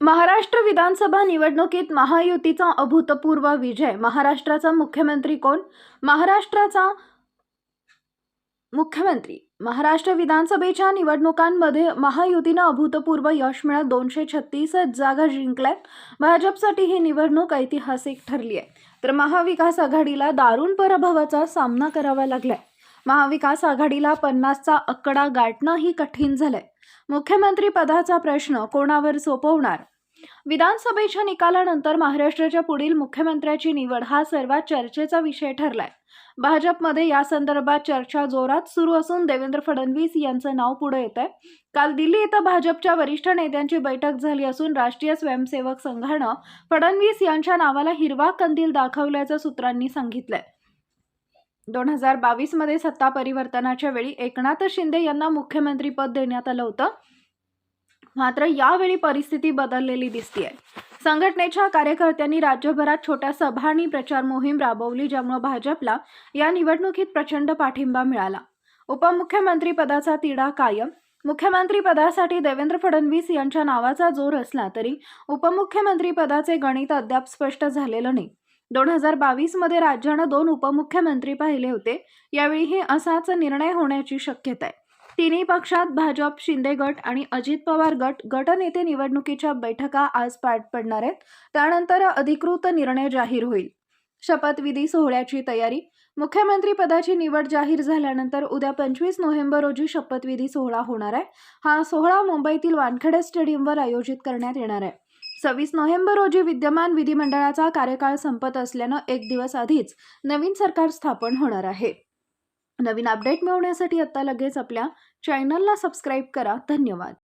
महाराष्ट्र विधानसभा निवडणुकीत महायुतीचा अभूतपूर्व विजय. महाराष्ट्राचा मुख्यमंत्री कोण? महाराष्ट्राचा मुख्यमंत्री. महाराष्ट्र विधानसभेच्या निवडणुकांमध्ये महायुतीनं अभूतपूर्व यश मिळत दोनशे छत्तीस जागा जिंकल्यात. भाजपसाठी ही निवडणूक ऐतिहासिक ठरली आहे तर महाविकास आघाडीला दारुण पराभवाचा सामना करावा लागलाय. महाविकास आघाडीला पन्नासचा आकडा गाठणंही कठीण झालंय. मुख्यमंत्री पदाचा प्रश्न कोणावर सोपवणार? विधानसभेच्या निकालानंतर महाराष्ट्राच्या पुढील मुख्यमंत्र्याची निवड हा सर्वात चर्चेचा विषय ठरलाय. भाजपमध्ये या संदर्भात चर्चा जोरात सुरू असून देवेंद्र फडणवीस यांचं नाव पुढे येत आहे काल दिल्ली इथं भाजपच्या वरिष्ठ नेत्यांची बैठक झाली असून राष्ट्रीय स्वयंसेवक संघानं फडणवीस यांच्या नावाला हिरवा कंदील दाखवल्याचं सूत्रांनी सांगितलंय. दोन हजार बावीसमध्ये सत्ता परिवर्तनाच्या वेळी एकनाथ शिंदे यांना मुख्यमंत्रीपद देण्यात आलं होतं. मात्र यावेळी परिस्थिती बदललेली दिसतीये. संघटनेच्या कार्यकर्त्यांनी राज्यभरात छोट्या सभा आणि प्रचार मोहीम राबवली ज्यामुळे भाजपला या निवडणुकीत प्रचंड पाठिंबा मिळाला. उपमुख्यमंत्री पदाचा तिढा कायम. मुख्यमंत्री पदासाठी देवेंद्र फडणवीस यांच्या नावाचा जोर असला तरी उपमुख्यमंत्री पदाचे गणित अद्याप स्पष्ट झालेलं नाही. दोन हजार बावीसमध्ये राज्यानं दोन उपमुख्यमंत्री पाहिले होते. यावेळीही असाच निर्णय होण्याची शक्यता आहे. तिन्ही पक्षात भाजप शिंदे गट आणि अजित पवार गट गटनेते निवडणुकीच्या बैठका आज पार पडणार आहेत. त्यानंतर अधिकृत निर्णय जाहीर होईल. शपथविधी सोहळ्याची तयारी. मुख्यमंत्री पदाची निवड जाहीर झाल्यानंतर उद्या पंचवीस नोव्हेंबर रोजी शपथविधी सोहळा होणार आहे. हा सोहळा मुंबईतील वानखेडे स्टेडियमवर आयोजित करण्यात येणार आहे. सव्वीस नोव्हेंबर रोजी विद्यमान विधिमंडळाचा कार्यकाळ संपत असल्यानं एक दिवस आधीच नवीन सरकार स्थापन होणार आहे. नवीन अपडेट मिळवण्यासाठी आत्ता लगेच आपल्या चॅनलला सबस्क्राईब करा. धन्यवाद.